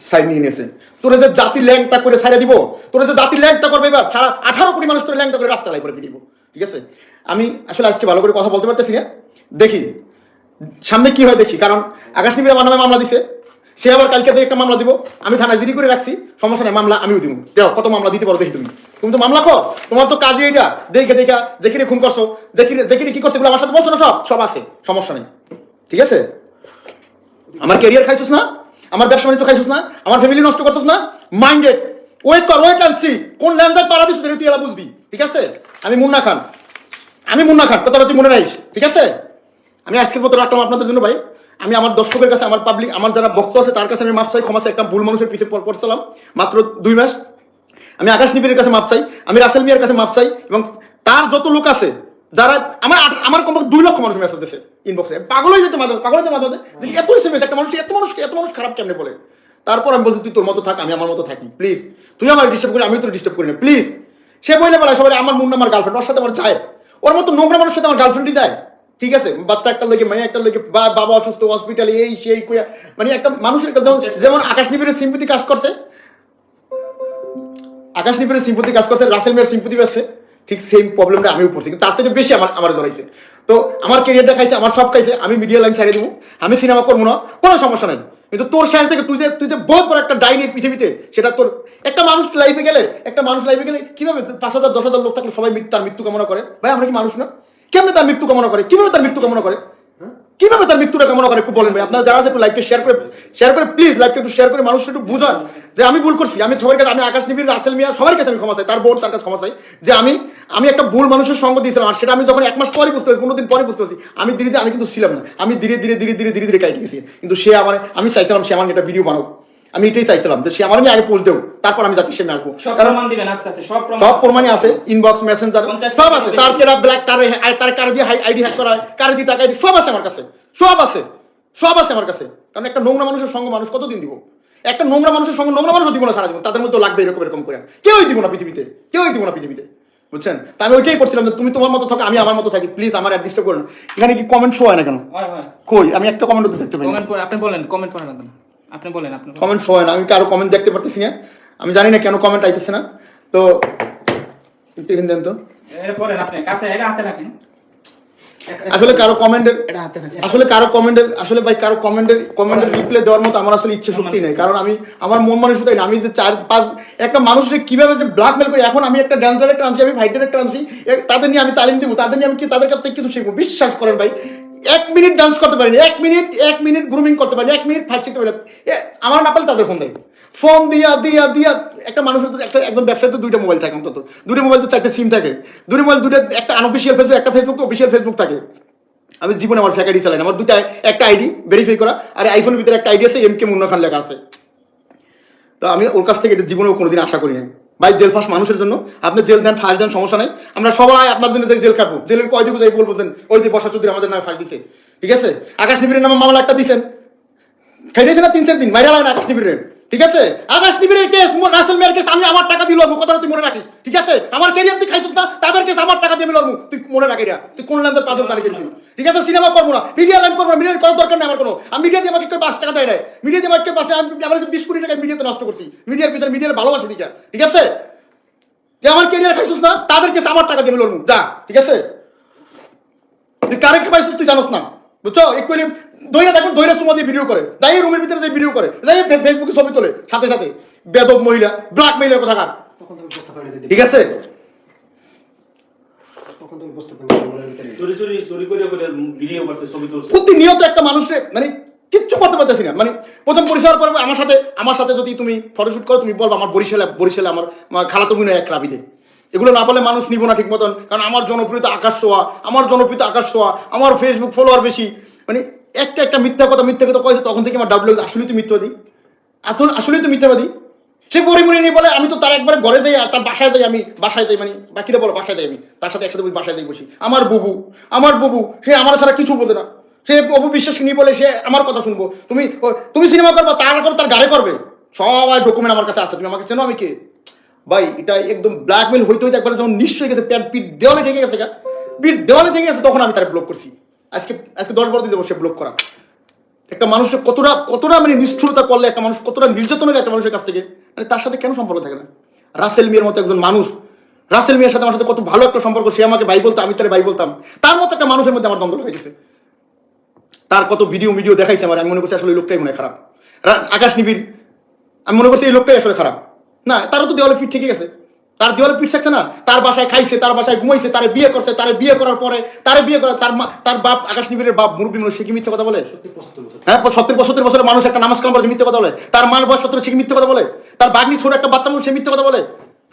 সাইন নিয়ে নিয়েছে। তোরা যে জাতি ল্যাংটা করে ছাইড়া দিব, তোরা যে জাতি ল্যাংটা করবে এবার সারা আঠারো কোটি মানুষ তোর ল্যাংটা করে রাস্তা লাই করে দিব, ঠিক আছে? আমি আসলে আজকে ভালো করে কথা বলতে পারতেছি না। দেখি, সামনে কি হয় দেখি, কারণ আকাশ নিবিড় আমার মামলা দিছে, সে আবার কালকে একটা মামলা দিব, আমি থানায় জিডি করে রাখছি, সমস্যা নাই, মামলা আমিও দিব। দেও, কত মামলা দিতে পারো দেখি তুমি। তুমি তো মামলা কর, তোমার তো কাজই এটা দেখে, দেখা, দেখি রে খুন করছ, দেখি রে- দেখি রে কি করছ আমার সাথে বলছো না সব? সব আছে, সমস্যা নেই, ঠিক আছে? আমার ক্যারিয়ার খাইছিস না? আমার ব্যবসা বাণিজ্য খাইছিস না? আমার ফ্যামিলি নষ্ট করছিস না? মাইন্ডেড ওয়েট কর ওয়েট অ্যান্ড সি কোন ল্যান্ডার পাড়া দিস তুই এলা বুঝবি, ঠিক আছে? আমি মুন্না খান। আমি মুন্না খান, কথাটা তুই মনে রাখিস, ঠিক আছে? আমি আজকের মতো রাখলাম আপনাদের জন্য ভাই। আমি আমার দর্শকের কাছে, আমার পাবলিক আমার যারা বক্ত আছে, তার কাছে আমি মাপ চাই। ক্ষমা চাই, একটা ভুল মানুষের পিছিয়ে পর পড়ছিলাম মাত্র দুই মাস। আমি আকাশ নিবিড়ের কাছে মাপ চাই, আমি রাসেল মিয়ার কাছে মাপ চাই এবং তার যত লোক আছে যারা আমার আমার কমপক্ষে দুই লক্ষ মানুষ মেসেজ দিয়েছে ইনবক্সে পাগল হয়ে যেতে মাঝে পাগল হয়ে মাঝে যে এত এসএমএস একটা মানুষ এত মানুষ এত মানুষ খারাপ কেমনে বলে? তারপর আমি বলছি তুই তোর মতো থাক আমি আমার মতো থাকি প্লিজ তুই আমার ডিস্টার্ব করি আমি তোর ডিস্টার্ব করি না প্লিজ সে বলে বলে সবাই আমার মুন্না আমার গার্লফ্রেন্ড ওর সাথে আমার যায়। ওর মতো নোংরা মানুষের সাথে আমার গার্লফ্রেন্ডই যায়। ঠিক আছে? বাচ্চা একটা লেগে মেয়ে একটা লেগে বা- বাবা অসুস্থ হসপিটালে এই সেই কইয়া মানে একটা মানুষের কাছে যেমন- যেমন আকাশ নিবিড়ের সিম্পতি কাজ করছে। আকাশ নিপের সিম্পতি কাজ করছে রাসেল মেয়ের সিম্পতি আছে ঠিক সেম প্রবলেমটা আমিও পড়ছি, কিন্তু তার থেকে বেশি আমার আমার জড়াইছে। তো আমার কেরিয়ারটা খাইছে আমার সব খাইছে, আমি মিডিয়া লাইন ছাড়িয়ে দেবো, আমি সিনেমা করব না, কোনো সমস্যা নাই। কিন্তু তোর সাইজ থেকে তুই যে তুই যে বহুত বড় একটা ডাইনি পৃথিবীতে, সেটা তোর একটা মানুষ লাইফে গেলে একটা মানুষ লাইফে গেলে কীভাবে পাঁচ হাজার, দশ হাজার লোক থাকলে সবাই তার মৃত্যু কামনা করে? ভাই, আমরা কি মানুষ না? কেমনে তার মৃত্যু কামনা করে? কীভাবে তার মৃত্যু কামনা করে? কীভাবে তার মৃত্যুটা কামনা করে একটু বলেন ভাই। আপনারা যারা একটু লাইভকে শেয়ার করে শেয়ার করে প্লিজ লাইভকে একটু শেয়ার করে মানুষ একটু বুঝান যে আমি ভুল করছি। আমি সবার কাছে আমি আকাশ নিবির রাসেল মিয়া, সবার কাছে আমি ক্ষমা চাই। তার বোন, তার কাছে ক্ষমা চাই যে আমি আমি একটা ভুল মানুষের সঙ্গ দিয়েছিলাম আর সেটা আমি যখন এক মাস পরে বুঝতে পারছি কোনো দিন পরে বুঝতে পারছি, আমি ধীরে ধীরে আমি কিন্তু ছিলাম না। আমি ধীরে ধীরে ধীরে ধীরে ধীরে ধীরে কাটে গেছি কিন্তু সে আমার আমি চাইছিলাম সে আমার একটা ভিডিও বানাও আমি এটাই চাইছিলাম যে সে আমার নিয়ে আগে পোস্ট দেও তারপর আমি জাতির সামনে আসব। সব প্রমাণই আছে ইনবক্স মেসেঞ্জার সব আছে। তার কেরা ব্ল্যাক কারে তার কারে দিয়ে আইডি হ্যাক করা হয় কারে দিয়ে টাকা সব আছে আমার কাছে সব আছে সব আছে আমার কাছে। কারণ একটা নোংরা মানুষের সঙ্গে মানুষ কতদিন দিব? একটা নোংরা মানুষের সঙ্গে নোংরা মানুষও দিব না সারা জীবন তাদের মধ্যে লাগবে এরকম এরকম করে। কেউই দিব না পৃথিবীতে কেউই দিব না পৃথিবীতে বুঝছেন? তা আমি ওইটাই করছিলাম যে তুমি তোমার মতো থাকো আমি আমার মতো থাকি। প্লিজ আমার অ্যাড্রেসটা করুন। এখানে কি কমেন্ট শো হয় না কেন? কই? আমি একটা কমেন্ট দেখতে পাই আপনি বলেন কমেন্ট করেন না আপনি বলেন আপনি কমেন্ট হয় আমি কারও কমেন্ট দেখতে পারতেছি না আমি জানি না কেন কমেন্ট আইতেছে না। তো একটু এখানে দেন তো। এটা পড়েন আপনি কাছে এটা হাতে রাখেন। আসলে কারও কমেন্টের এটা হাতে রাখেন। আসলে কারও কমেন্টের আসলে ভাই কারও কমেন্টের কমেন্টের রিপ্লাই দেওয়ার মতো আমার আসলে ইচ্ছে শক্তি নেই। কারণ আমি আমার মন মানসিকতাই না। আমি যে চার পাঁচ একটা মানুষকে কীভাবে যে ব্ল্যাকমেল করি এখন আমি একটা ড্যান্সার একটা আনছি আমি ফাইটার একটা আনছি তাদের নিয়ে আমি তালিম দিব তাদের নিয়ে আমি কি তাদের কাছ থেকে কিছু শিখব? বিশ্বাস করেন ভাই। এক মিনিট ডান্স করতে পারিনি, এক মিনিট এক মিনিট গ্রুমিং করতে পারিনি, এক মিনিট ফাইট শিখতে আমার না পারলে তাদের ফোন দেয়। ফোন দিয়া দিয়া দিয়া, একটা মানুষের তো একটা একজন ব্যবসায়ী তো দুইটা মোবাইল থাকে অন্তত। দুটো মোবাইল তো চারটে সিম থাকে। দুটো মোবাইল দুটো একটা আনঅফিসিয়াল ফেসবুক একটা ফেসবুক তো অফিসিয়াল ফেসবুক থাকে। আমি জীবনে আমার ফ্যাক আইডি চালাই আমার দুটা একটা আইডি ভেরিফাই করা। আর আইফোনের ভিতরে একটা আইডি আছে এম কে মুন্না খান লেখা আছে। তো আমি ওর কাছ থেকে এটা জীবনেও কোনোদিন আশা করি না ভাই, জেল ফাঁস মানুষের জন্য। আপনি জেল দেন, ফাঁস দেন, সমস্যা নাই। আমরা সবাই আপনার জন্য জেল কাটবো জেলের কয় দিবো যাই বলব ওই যে বসা চৌধুরী আমাদের নামে ফাঁস দিছে। ঠিক আছে? আকাশ নিবিড়ের নামে মামলা একটা দিচ্ছেন খেয়ে দিয়েছে না তিন চার দিন? মাইরা লাগে আকাশ নিবিড়ের। ঠিক আছে? আকাশ নিবিড়ের কেস রাসেল মেয়ের কেস আমি আমার টাকা দিল কথাটা তুই মনে রাখিস। ঠিক আছে? আমার ক্যারিয়ার তুই খাইছিস না, তাদের কেস আমার টাকা দিয়ে আমি লড়বো। তুই মনে রাখি না তুই কোন ল্যান্ডের পাঁচজন চালিয়েছিস তুই? ঠিক আছে? সিনেমা করব না। মিডিয়া লাইন করব মিডিয়া করার দরকার নেই আমার কোনো। আমি মিডিয়া দিয়ে আমাকে পাঁচ টাকা দেয় না মিডিয়া দিয়ে আমাকে পাঁচ টাকা আমি আমার বিশ কোটি টাকা মিডিয়াতে নষ্ট করছি। মিডিয়ার পিছনে মিডিয়ার ভালোবাসি দিকে। ঠিক আছে? যে আমার ক্যারিয়ার খাইছিস না, তাদের কেস আমার টাকা দিয়ে আমি লড়বো। যা। ঠিক আছে? তুই কারে খাইছিস তুই জানোস না। বুঝছ? একটু দইরা দেখুন দইরা চুমা দিয়ে ভিডিও করে। তাই রুমের ভিতরে যে ভিডিও করে। তাই ফেসবুকে ছবি তোলে সাথে সাথে। বেদব মহিলা ব্ল্যাক কথা কার? ঠিক আছে? প্রতিনিয়ত একটা মানুষে মানে কিচ্ছু করতে পারতেছি না। মানে প্রথম পরিচয়ের পর আমার সাথে আমার সাথে যদি তুমি ফটোশুট করো তুমি বলব আমার বরিশালে বরিশালে আমার খালাতো বিনয় এক রাবিদে। এগুলো না বলে মানুষ নিব না ঠিক মতন। কারণ আমার জনপ্রিয়তা আকাশ ছোঁয়া, আমার জনপ্রিয়তা আকাশ ছোঁয়া, আমার ফেসবুক ফলোয়ার বেশি। মানে একটা একটা মিথ্যা কথা মিথ্যা কথা কয়েছে, তখন থেকে আমার ডাবল আসলেই তো মিথ্যাবাদী। এখন আসলেই তো মিথ্যাবাদী। সে পরিমণি নিয়ে বলে, আমি তো তার একবার ঘরে যাই, আর তার বাসায় যাই, আমি বাসায় যাই মানে বাকিটা বলো, বাসায় যাই আমি। তার সাথে একসাথে বাসায় যাই বসি। আমার বুবু আমার বুবু, সে আমার ছাড়া কিছু বলতে না। সে অপু বিশ্বাস নিয়ে বলে, সে আমার কথা শুনব। তুমি তুমি সিনেমা করবা, তার করবে তার গাড়ি করবে। সবাই ডকুমেন্ট আমার কাছে আছে, তুমি আমাকে চেনো আমি কে? ভাই, এটা একদম ব্ল্যাকমেল হইতে হইতে একবার যখন নিশ্চয় গেছে প্যান্ট পিঠ দেওয়ালে ঠেকে গেছে পিঠ দেওয়ালে ঠেকে গেছে, তখন আমি তার ব্লক করছি। আজকে আজকে দশ বার দিয়ে দেবো সে ব্লক করা। একটা মানুষের কতটা কতটা মানে নিষ্ঠুরতা করলে, একটা মানুষ কতটা নির্যাতন হলে একটা মানুষের কাছ থেকে মানে তার সাথে কেন সম্পর্ক থাকে না? রাসেল মিয়ার মতো একজন মানুষ, রাসেল মিয়ার সাথে আমার সাথে কত ভালো একটা সম্পর্ক, সে আমাকে ভাই বলতো, আমি তার ভাই বলতাম। তার মতো একটা মানুষের মধ্যে আমার দ্বন্দ্ব হয়ে গেছে। তার কত ভিডিও ভিডিও দেখাইছে আমার, আমি মনে করছি আসলে লোকটাই মনে খারাপ। আকাশ নিবিড়, আমি মনে করছি এই লোকটাই আসলে খারাপ। না, তারও তো দেওয়ালে পিঠ ঠিকই গেছে। তার দেওয়ালে পিঠ থাকছে না, তার বাসায় খাইছে, তার বাসায় ঘুমাইছে, তারে বিয়ে করছে, তারে বিয়ে করার পরে, তারে বিয়ে করার তার তার বাপ আকাশ নিবিড়ের বাপ, মুরব্বী মানুষ, সে কি মিথ্যে কথা বলে? হ্যাঁ সত্তর পঁচাত্তর বছরের মানুষ একটা নামাজ কালাম মিথ্যে কথা বলে। তার মার বয়স সত্তর, সে মিথ্যে কথা বলে? তার বাগনি ছোট একটা বাচ্চা মানুষ, সে মিথ্যে কথা বলে।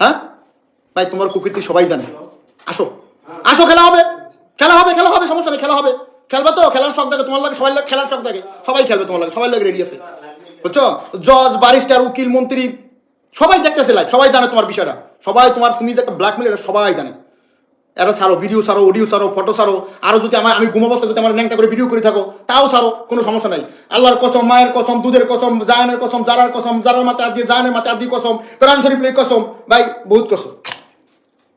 হ্যাঁ? ভাই, তোমার কুকীর্তি সবাই জানে। আসো। আসো, খেলা হবে। খেলা হবে খেলা হবে, সমস্যা নেই, খেলা হবে। খেলবা তো, খেলার শখ থাকে তোমার লাগে সবাই লাগে, খেলার শখ থাকে সবাই খেলবে তোমার লাগে সবাই লাগে রেডি আছে। বুঝছ? জজ বারিস্টার উকিল, মন্ত্রী সবাই দেখতেছে লাইভ সবাই জানে তোমার বিষয়টা। সবাই তোমার, তুমি যে একটা ব্ল্যাকমেল এটা সবাই জানে। এরা সারো ভিডিও সারো অডিও সারো ফটো সারো আরও যদি আমার, আমি ঘুমাবস্থা যদি আমার ন্যাংটা করে ভিডিও করে থাকো, তাও সারো কোনো সমস্যা নাই। আল্লাহর কসম, মায়ের কসম, দুধের কসম, জায়ানের কসম, জারার কসম, জারার মাথা দিয়ে, জায়ানের মাথা দিয়ে কসম, কোরআন শরীফ কসম, ভাই, বহুত কসম।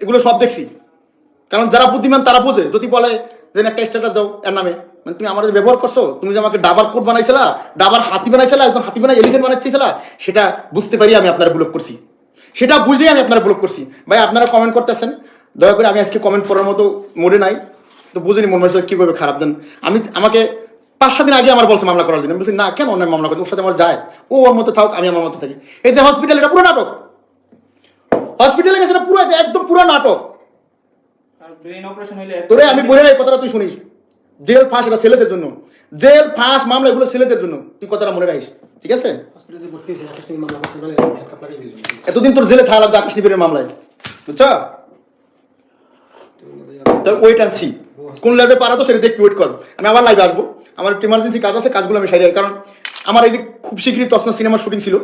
এগুলো সব দেখছি। কারণ যারা বুদ্ধিমান, তারা বোঝে। যদি বলে যে একটা স্ট্যাটাস দাও, এর নামে। মানে তুমি আমার ব্যবহার করছ? তুমি যে আমাকে ডাবার কোট বানাইছিলা ডাবার হাতি বানাইছিলা একদম হাতি বানাই এলিফেন্ট বানাইছিলা সেটা বুঝতে পারি আমি আপনারা ব্লক করছি। সেটা বুঝেই আমি আপনারা ব্লক করছি। ভাই আপনারা কমেন্ট করতেছেন। দয়া করে আমি আজকে কমেন্ট পড়ার মতো মোড়ে নাই। তো বুঝিনি মন মানসিক কীভাবে খারাপ দেন আমি আমাকে পাঁচ সাত দিন আগে আমার বলছে মামলা করার জন্য। বলছি না কেন অন্যায় মামলা করতে ওর সাথে আমার যায়। ও ওর মতো থাক আমি আমার মতো থাকি। এই যে হসপিটাল এটা পুরো নাটক। হসপিটালে গেছে পুরো একদম পুরো নাটক। তোরে আমি বলে এই কথাটা তুই শুনিস। জেল ফাঁস এটা ছেলেদের জন্য। জেল ফাঁস মামলা এগুলো ছেলেদের জন্য। তুই কথাটা মনে রাখিস ঠিক আছে? এতদিন তোর জেলে থাকা লাগবে আকাশ নিবিড়ের মামলায় বুঝছ? তো ওয়েট অ্যান্ড সি কোন লেজে পারা তো সেটা দেখতে ওয়েট কর। আমি আবার লাইভে আসব। আমার একটু ইমার্জেন্সি কাজ আছে কাজগুলো আমি সারি কারণ আমার এই যে খুব শীঘ্রই তসনা সিনেমার শুটিং ছিল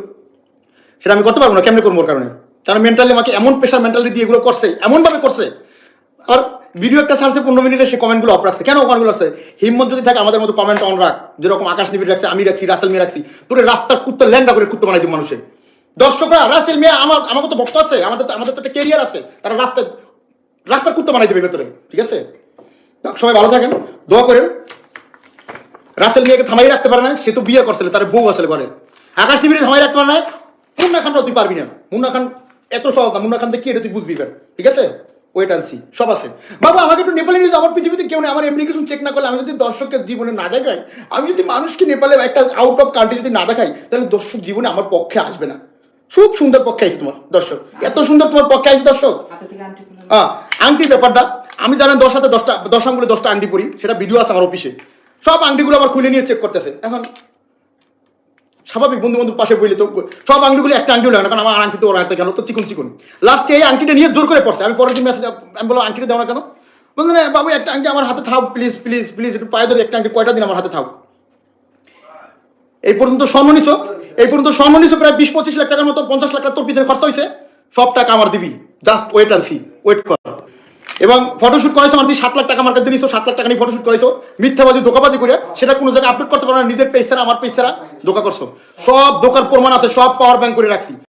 সেটা আমি করতে পারব না। কেমনে করব ওর কারণে? কারণ মেন্টালি আমাকে এমন প্রেশার মেন্টালি দিয়ে এগুলো করছে এমনভাবে করছে। আর ভিডিও একটা ছাড়ছে পনেরো মিনিটে সে কমেন্টগুলো অফ রাখছে। কেন কমেন্টগুলো আসছে? হিম্মত যদি থাকে, আমাদের মতো কমেন্ট অন রাখ। যেরকম আকাশ নিবিড় রাখছে, আমি রাখছি, রাসেল মিয়া রাখছি। তোর রাস্তার কুত্তা ল্যান্ডা করে কুত্তা বানাই দিব মানুষের দর্শকরা, রাসেল মিয়া আমার আমাকে তো ভক্ত আছে? আমাদের আমাদের তো একটা কেরিয়ার আছে। তারা রাস্তায়, রাস্তার কুত্তা বানাই দেবে ভেতরে। ঠিক আছে? সবাই ভালো থাকেন, দোয়া করেন। রাসেল মিয়াকে থামাই রাখতে পারে না সে তো বিয়ে করছিল, তার বউ আসলে ঘরে। আকাশ নিবিড়ে থামাই রাখতে পারে না মুন্না খানটাও তুই পারবি না। মুন্না খান এত সহজ না, মুন্না খান থেকে কি এটা তুই বুঝবি ঠিক আছে? ওয়েট অ্যান্ড সি সব আছে। বাবা আমাকে একটু নেপালি নিউজ আমার পৃথিবীতে কেউ নেই। আমার অ্যাপ্লিকেশন চেক না করলে আমি যদি দর্শকের জীবনে না দেখাই আমি যদি মানুষকে নেপালে একটা আউট অফ কান্ট্রি যদি না দেখাই তাহলে দর্শক জীবনে আমার পক্ষে আসবে না। খুব সুন্দর পক্ষে আইসি তোমার দর্শক। এত সুন্দর তোমার পক্ষে আইসি দর্শক। হ্যাঁ আংটির ব্যাপারটা আমি জানেন দশ হাতে দশটা দশ আঙ্গুলে দশটা আংটি পড়ি সেটা ভিডিও আছে আমার অফিসে সব আংটিগুলো আমার খুলে নিয়ে চেক করতেছে। এখন স্বাভাবিক বন্ধু বন্ধু পাশে বইলে তো সব আংটিগুলো একটা আংটি হলো না, কারণ আমার আংটি তো ওর হাতে গেল, তো চিকন চিকন। লাস্টে এই আংটিটা নিয়ে জোর করে পড়ছে। আমি পরের দিন মেসেজ আমি বললাম, আংটিটা দেওয়া কেন? বলল না, বাবু, একটা আংটি আমার হাতে থাও প্লিজ প্লিজ প্লিজ একটু পায়ে ধরে একটা আংটি কয়টা দিন আমার হাতে থাও এই পর্যন্ত স্বর্ণ এই পর্যন্ত স্বর্ণ প্রায় বিশ, পঁচিশ লাখ টাকার মতো, পঞ্চাশ লাখ টাকা তোর পিছনে খরচা হয়েছে সব টাকা আমার দিবি। জাস্ট ওয়েট আর সি ওয়েট কর। এবং ফটোশুট করেছ আমার তুই সাত লাখ টাকা মার্কেট দিয়েছ সাত লাখ টাকা নিয়ে ফটোশুট করেছ মিথ্যাবাজি, ধোকাবাজি করে সেটা কোনো জায়গায় আপলোড করতে পারো না, নিজের ছাড়া, আমার পেজ ধোকা করছ। সব ধোকার প্রমাণ আছে, সব পাওয়ার ব্যাংক করে রাখছি।